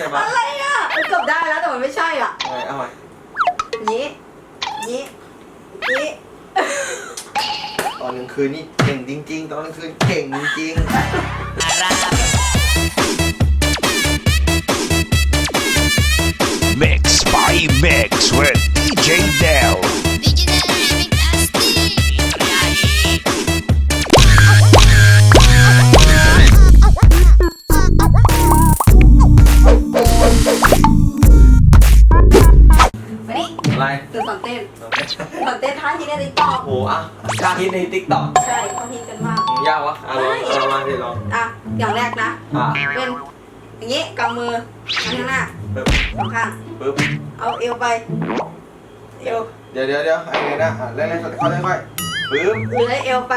ช่ปะอะไรอะมันเกือบได้แล้วแต่มันไม่ใช่อะเอาไว้เอาไว้นี้นี้นี้ตอนกลางคืนนี่เก่งจริง ๆ ตอนกลางคืนเก่งจริง Mix by เต้นท่าที่ในติ๊กต็อกโอ้โหอะชาฮิตในติ๊กต็อกใช่เขาฮิตกันมาก ยากวะอะลองลองมาสิลองอะ อย่างแรกนะ อะเป็นอย่างนี้กำมือข้างหน้าปึ๊บสองข้างปึ๊บเอาเอวไป เอว เดี๋ยวเดี๋ยวเดี๋ยวไอ้เนี่ยนะอะเล่นๆค่อยๆค่อยๆปึ๊บหรือเอวไป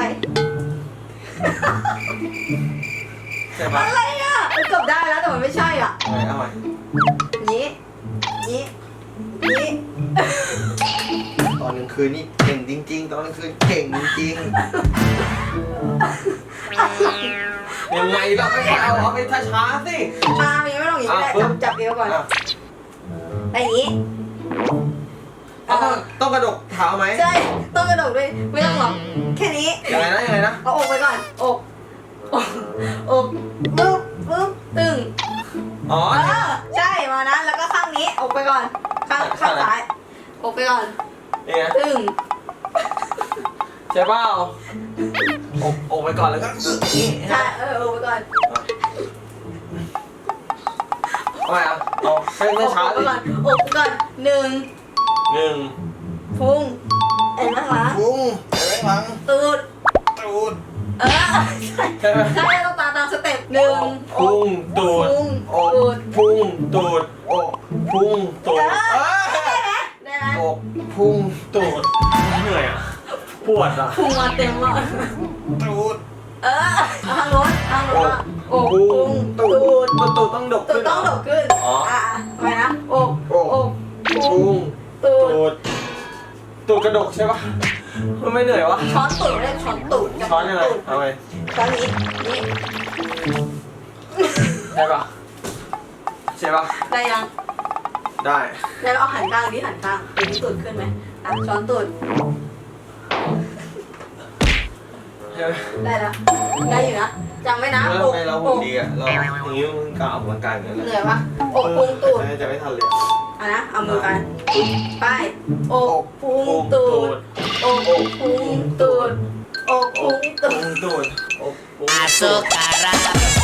ใช่ปะอะไรอะมันเกือบได้แล้วแต่มันไม่ใช่อะเอาไว้เอาไว้นี้นี้นี้ต อนกลางคืนนี่เก่งจริง ๆ ตอนกลางคืนเก่งจริงๆยังไงเราไม่เอาเอาไปช้าๆสิอ่ามีไม่ต้องอย่างนี้ก็ได้อะปึ๊จับบ จับเอวก่อนอะไปอย่างนี้เอาต้องต้องกระดกเท้าไหมใช่ต้องกระโดดด้วยไม่ต้องหรอกแค่นี้ ยังไงนะยังไงนะเอาอกไปก่อนอกอกอกปึ๊บปึ๊บตึงอ๋อเออใช่มานะแล้วก็ข้างนี้อกไปก่อน ข้างข้างซ้ายอกไปก่อน นี่ไงตึงใช่เปล่าอกอกไปก่อนแล้วก็นี่ใช่เอออกไปก่อนเอาไปอะเอาให้อกช้าไปๆดิก่อนอกไปก่อนหนึ่งหนึ่งพุงเอ็นข้างหลังพุงเห็นไหมพังตูดตูดเออใช่ใช่ไหมใช่ต้องตามตามสเต็ปหนึ่งพุงตูดพุงอกตูด พุงตูดอกพุงตูดเออเอ้ย อกพุงตูดเหนื่อยอะ ปวดอะพุงมาเต็มอะตูดเออทางโน้นทางโน้นอะอกพุงตูดตูดตูดต้องดกตูขึ้ดนต้องดดขึ้นอ๋ออะไปนะอกอกอกพุพุงงตูตูดดตูดกระดกใช่ปะมันไม่เหนื่อยวะช้อนตูดเรียกช้อนตูดกับช้อนยังไงตูดเอาไปช้อนนี้นี่ใช่ปะใช่ปะได้ยัง ได้แล้วเอาหันข้างดิหันข้างเป็นที่ตูดขึ้นไหมอะช้อนตูดใช่ไหมได้แล้วได้อยู่นะจำไว้นะแล้วอทำกไมเราอหุ่นกดีอะเราอย่างนี้มึงกล้าออกกำลังกายอย่างนั้นเหเลยนื่อยปะอกพุงตูดจะไม่ทันเลยอะนะเอามือไปไปอกพุงตูดอกพุงตูดอกพุงตูพุดงตูดอกพุ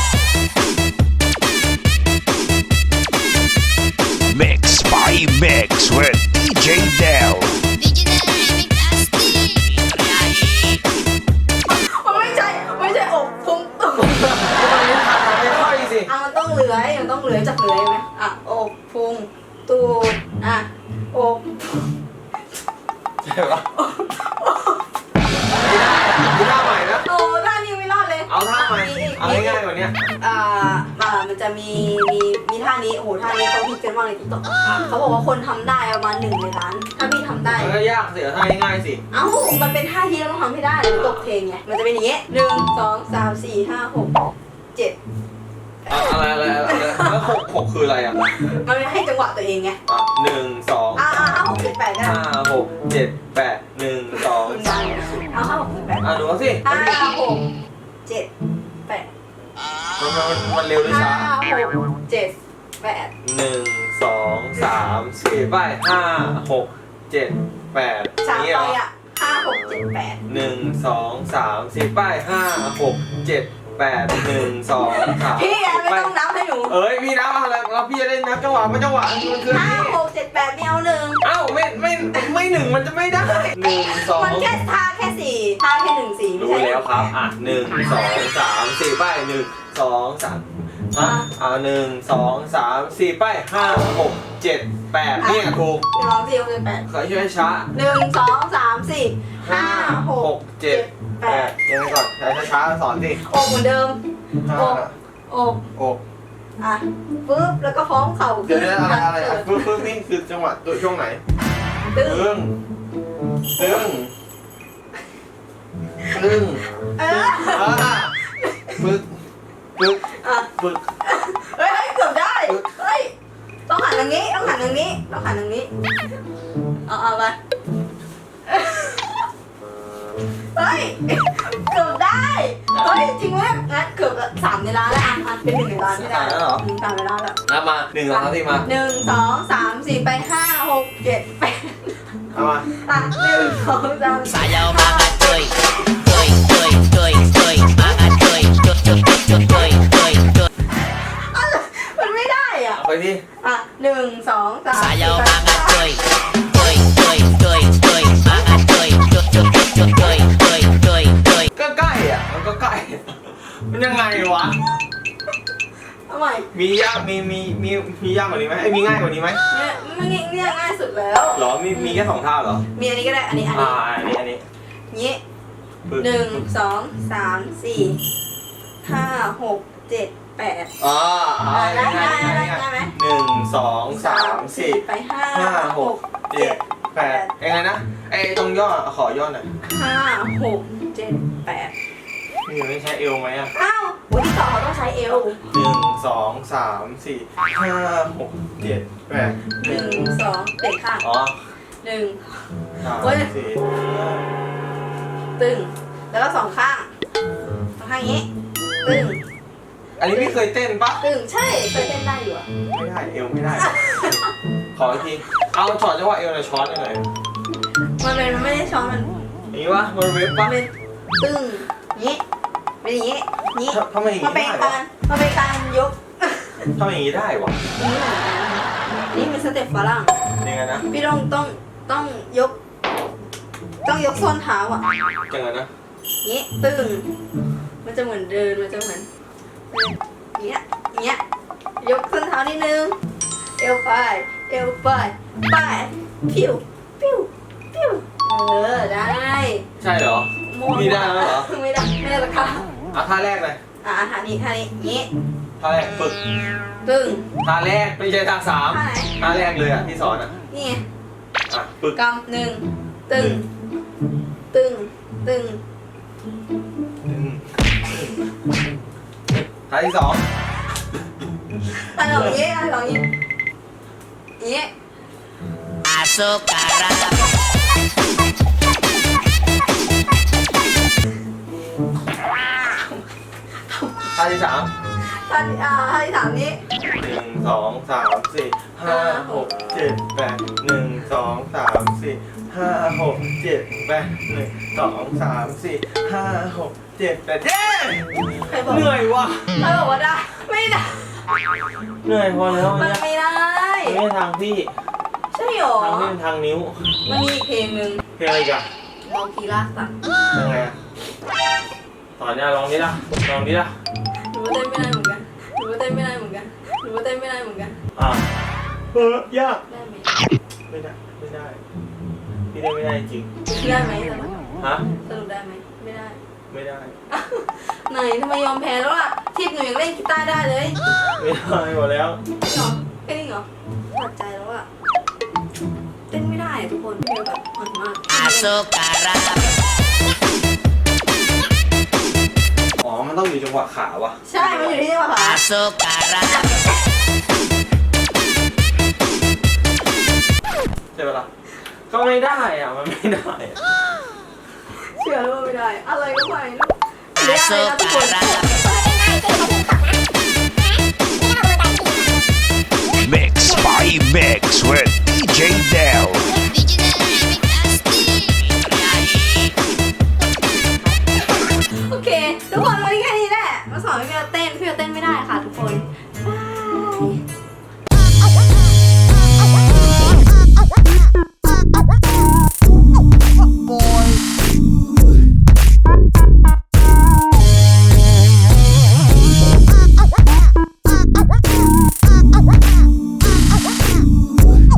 ตูดอะอกใช่ปะไม่ได้ใหม่นะโอ้ท่านี้ไม่รอดเลยเอาท่าใหม่อีกเอาง่ายๆกว่านี้อ่าอ่ามันจะมีมีมีท่านี้โอ้โหท่านี้เขาพิจกันมากในติ๊กต็อกเขาบอกว่าคนทำได้ประมาณหนึ่งในล้านถ้าพี่ทำได้ มันก็ยากสิเอาท่าง่ายๆสิ เอ้า มันเป็นท่าที่เราต้องทำให้ได้เดี๋ยวตกเพลงไง มันจะเป็นอย่างเงี้ยหนึ่งสองสามสี่ห้าหกเจ็ด อะอะไรอะไรอะไรแล้วหกหกคืออะไรอะมันไม่ให้จังหวะตัวเองไงอะหนึ่งสองอ่าอ่าห้าหกเจ็ดแปดก็ได้ห้าหกเจ็ดแปดหนึ่งสองสามเอาห้าหกเจ็ดแปดอะดูเอาสิห้าหกเจ็ดแปดมันมันมันเร็วหรือห้าช้าหกเจ็ดแปดหนึ่งสองสามสี่ไปห้าหกเจ็ดแปดสามนี่ไปเหรอ อะห้าหกเจ็ดแปดหนึ่งสองสามสี่ป้ายห้าหกเจ็ด แปดหนึ่งสองสามพี่อะไม่ต้องนับให้หนูเอ้ยพี่นับอะไรแล้วพี่จะได้นับจังหวะไม่จังหวะมันคือห้านี่หกเจ็ดแปดไม่เอาหนึ่งเอ้าไม่ไม่ไม่หนึ่งมันจะไม่ได้หนึ่งสองมันแค่ท่าแค่สี่ท่าแค่หนึ่งสี่ไม่รู้ใช่แล้วครับอะหนึ่งสองสามสี่ป้ายหนึ่งสองสามอะอะหนึ่งสองสามสี่ป้ายห้าหกเจ็ดแปดเนี่ยถูกเดี๋ยวลองสี่หกเจ็ดแปดขอช่วยช้าหนึ่งสองสามสี่ห้าหกเจ็ด แปดยังไงก่อนช้าๆสอนสิอกเหมือนเดิมห้าอกอกอะปึ๊บแล้วก็พร้อมเข่าเดี๋ยวนี้อะไรอะไรอะฟึ๊บฟึ๊บนี่คือจังหวะตัวช่วงไหนตึ้งตึ้งตึ้งตึ้งเอออ่าฟึ๊กฟึ๊กอะฟึ๊กเฮ้ยเฮ้ยเกือบได้เฮ้ยทางนี้ต้องหันทางนี้ต้องหันทางนี้เอาเอาไป ฮ้ย เกือบได้ เฮ้ย จริงไหมงั้นเกือบสามในร้านแล้วอะอะเป็นหนึ่งในร้านไม่ได้สามแล้วเหรอ หนึ่งสามในร้านแล้วนับมาหนึ่งสองสามสี่มาหนึ่งสองสามสี่ไปห้าหกเจ็ดแปดเอามา อะหนึ่งสองสาม Sayaw mga toy Toy, มันก็ใกล้มันยังไงวะเอาใหม่มียากมีมีมีมียากกว่านี้ไหมเอ้ยมีง่ายกว่านี้ไหมเนี่ยมันเนี่ยเนี่ยง่ายสุดแล้ว หรอมีมีแค่สองท่าเหรอ มีอันนี้ก็ได้ อันนี้ อันอ่านี้อันนี้อันนี้นี้ปึ๊บหนึ่งสองสามสี่ห้าหกเจ็ดแปดอ่าอ่าได้ได้ได้ได้ได้ไหมหนึ่งสองสามสี่ไปห้าห้าหกเจ็ดแปดยังไงนะไอ้ตรงย่อขอย่อหน่อยห้าหกเจ็ดแปด นี่ไม่ใช่เอวไหมอะอ้าวโอ้ยที่ต่อเขาต้องใช้เอวหนึ่งสองสามสี่ห้าหกเจ็ดแปดหนึ่งสองเตะข้างอ๋อหนึ่ง สามเว้ยสี่ตึง แล้วก็สองข้างสองข้างอย่างนี้ ตึง อันนี้พี่เคยเต้นปะตึง ใช่เคยเต้นได้อยู่อะไม่ได้เอวไม่ได้ ขออีกทีเอาช็อตจังหวะเอวหน่อยช้อนหน่อยมันเป็นมันไม่ได้ช้อนมัน อย่างนี้วะมันเว็บมัปะนเป็นตึงอย่างนี้ เป็นอย่างนี้อย่างนี้ทำไมอย่างมันนี้เป็นได้กาวะรมันเป็นการยกทำไมอย่างนี้ได้วะนี่เหมือนกันนี่เป็นสเต็ปฝรั่ง ยังไงนะพี่ต้องต้องต้องยก ต้องยกส้นเท้าอะยังไงนะอย่างนี้ตึง มันจะเหมือนเดิน มันจะเหมือนอย่างเงี้ยอย่างเงี้ย ยกส้นเท้านิดนึง เอวไป เอวไป ไป พิวพิวพิวเออ ได้ ใช่เหรอมั่วมีได้แล้วเหรอ ไม่ได้ ไม่ได้ละค่ะ เอาท่าแรกเลยอะท่านี้ท่านี้อย่างงี้ท่าแรกฝึกตึงท่าแรกไม่ใช่ท่าสามท่าไหนท่าแรกเลยอะที่สอนอะนี่ไงอะฝึกกำหนึ่งตึง ตึง ตึงอืมท่าที่สองท่าสองอย่างงี้ท่าสองอย่างงี้อย่างงี้ Aso karap ท่า ที่สามท่าที่อ่าท่าที่สามนี้ หนึ่งสองสามสี่ห้าหกเจ็ดแปดหนึ่งสองสามสี่ห้าหกเจ็ดแปดหนึ่งสองสามสี่ห้าหกเจ็ดแปดเย้ใครบอก เหนื่อยว่ะใครบอกว่าได้ไม่ได้เหนื่อยพอแล้วมันเนี่ยไม่ได้ไม่ใช่ทางพี่ใช่หรอทางพี่เป็นทางนิ้วมันมีอีกเพลงหนึ่งเพลงอะไรอีกันมอกีล่าสัตว์ยังไงอะสอนเนี่ยลองดิล่ะลองดิล่ะห นูก็เต้นไม่ได้เหมือนกันหนูก็เต้นไม่ได้เหมือนกันหนูก็เต้นไม่ได้เหมือนกันอะเออยากได้ไหมไม่ได้ไม่ได้พี่ได้ไม่ได้จริงได้ไหมสรุปฮะสรุปได้ไหมไม่ได้ ไม่ได้ไหนทำไมยอมแพ้แล้วล่ะทีมหนูยังเล่นกีตาร์ได้เลยไม่ได้หมดแล้วจริงเหรอแค่นี้เหรอถอดใจแล้วอะเต้นไม่ได้อะทุกคนพี่เบลแบบอ่อนมาก Aso karap อ๋อมัน ต้องอยู่จังหวะขาวะใช่ มันอยู่ที่จังหวะขา Aso karap ใช่ปะล่ะก็ไม่ได้อะมันไม่ได้อะเชื่อแล้วว่าไม่ได้ อะไรก็ไม่รู้ไม่ได้ Aso นะทุกคน karap Mix by Mix